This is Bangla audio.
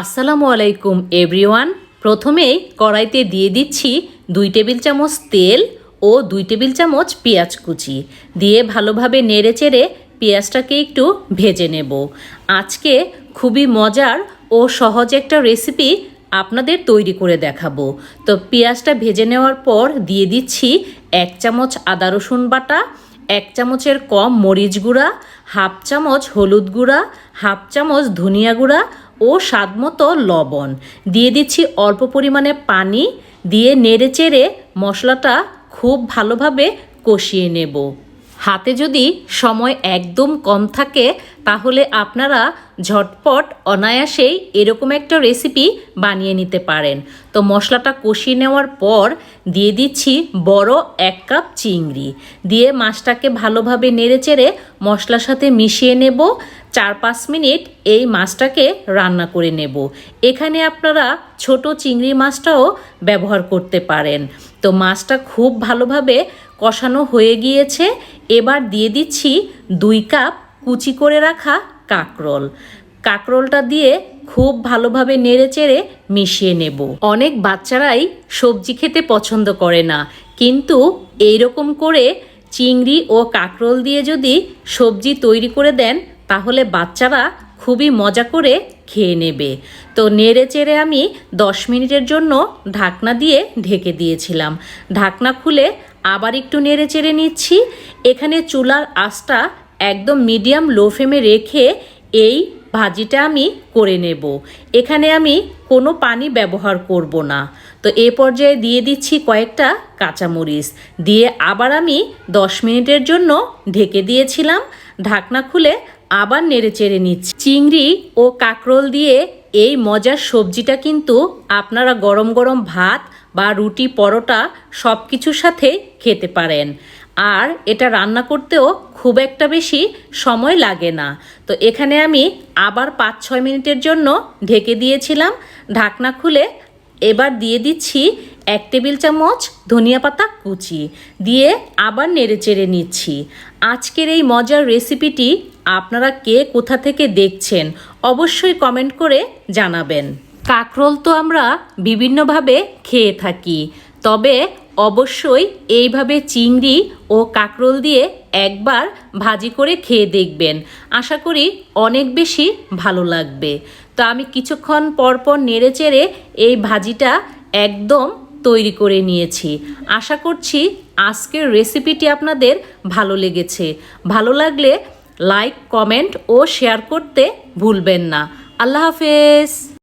আসসালামু আলাইকুম এভরিওয়ান প্রথমেই কড়াইতে দিয়ে দিচ্ছি দুই টেবিল চামচ তেল ও দুই টেবিল চামচ পেঁয়াজ কুচি। দিয়ে ভালোভাবে নেড়ে চেড়ে পেঁয়াজটাকে একটু ভেজে নেব। আজকে খুবই মজার ও সহজ একটা রেসিপি আপনাদের তৈরি করে দেখাবো। তো পেঁয়াজটা ভেজে নেওয়ার পর দিয়ে দিচ্ছি এক চামচ আদা রসুন বাটা, এক চামচের কম মরিচ গুঁড়া, হাফ চামচ হলুদ গুঁড়া, হাফ চামচ ধনিয়া গুঁড়া ও স্বাদমতো লবণ। দিয়ে দিচ্ছি অল্প পরিমাণে পানি। দিয়ে নেড়ে চেড়ে মশলাটা খুব ভালোভাবে কষিয়ে নেব। হাতে যদি সময় একদম কম থাকে, তাহলে আপনারা ঝটপট অনায়াসেই এরকম একটা রেসিপি বানিয়ে নিতে পারেন। তো মশলাটা কষিয়ে নেওয়ার পর দিয়ে দিচ্ছি বড় এক কাপ চিংড়ি। দিয়ে মাছটাকে ভালোভাবে নেড়েচেড়ে মশলার সাথে মিশিয়ে নেব। চার পাঁচ মিনিট এই মাছটাকে রান্না করে নেব। এখানে আপনারা ছোট চিংড়ি মাছটাও ব্যবহার করতে পারেন। তো মাছটা খুব ভালোভাবে কষানো হয়ে গিয়েছে। এবার দিয়ে দিচ্ছি দুই কাপ কুচি করে রাখা কাকরোল। কাকরোলটা দিয়ে খুব ভালোভাবে নেড়েচেড়ে মিশিয়ে নেব। অনেক বাচ্চারাই সবজি খেতে পছন্দ করে না, কিন্তু এই রকম করে চিংড়ি ও কাকরোল দিয়ে যদি সবজি তৈরি করে দেন, তাহলে বাচ্চারা খুবই মজা করে খেয়ে নেবে। তো নেড়ে চেড়ে আমি দশ মিনিটের জন্য ঢাকনা দিয়ে ঢেকে দিয়েছিলাম। ঢাকনা খুলে আবার একটু নেড়ে চেড়ে নিচ্ছি। এখানে চুলার আঁচটা একদম মিডিয়াম, লো ফ্লেমে রেখে এই ভাজিটা আমি করে নেব। এখানে আমি কোনো পানি ব্যবহার করব না। তো এ পর্যায়ে দিয়ে দিচ্ছি কয়েকটা কাঁচামরিচ। দিয়ে আবার আমি দশ মিনিটের জন্য ঢেকে দিয়েছিলাম। ঢাকনা খুলে আবার নেড়ে চেড়ে নিচ্ছি। চিংড়ি ও কাকরোল দিয়ে এই মজার সবজিটা কিন্তু আপনারা গরম গরম ভাত বা রুটি, পরোটা সব কিছুর সাথে খেতে পারেন। আর এটা রান্না করতেও খুব একটা বেশি সময় লাগে না। তো এখানে আমি আবার পাঁচ ছয় মিনিটের জন্য ঢেকে দিয়েছিলাম। ঢাকনা খুলে এবার দিয়ে দিচ্ছি এক টেবিল চামচ ধনিয়া পাতা কুচি। দিয়ে আবার নেড়ে চেড়ে নিচ্ছি। আজকের এই মজার রেসিপিটি আপনারা কে কোথা থেকে দেখছেন অবশ্যই কমেন্ট করে জানাবেন। কাকরোল তো আমরা বিভিন্নভাবে খেয়ে থাকি। তবে অবশ্যই এইভাবে চিংড়ি ও কাকরোল দিয়ে একবার ভাজি করে খেয়ে দেখবেন। আশা করি অনেক বেশি ভালো লাগবে। তো আমি কিছুক্ষণ পর পর নেড়ে চেড়ে এই ভাজিটা একদম তৈরি করে নিয়েছি। আশা করছি আজকের রেসিপিটি আপনাদের ভালো লেগেছে। ভালো লাগলে লাইক, কমেন্ট ও শেয়ার করতে ভুলবেন না। আল্লাহ হাফেজ।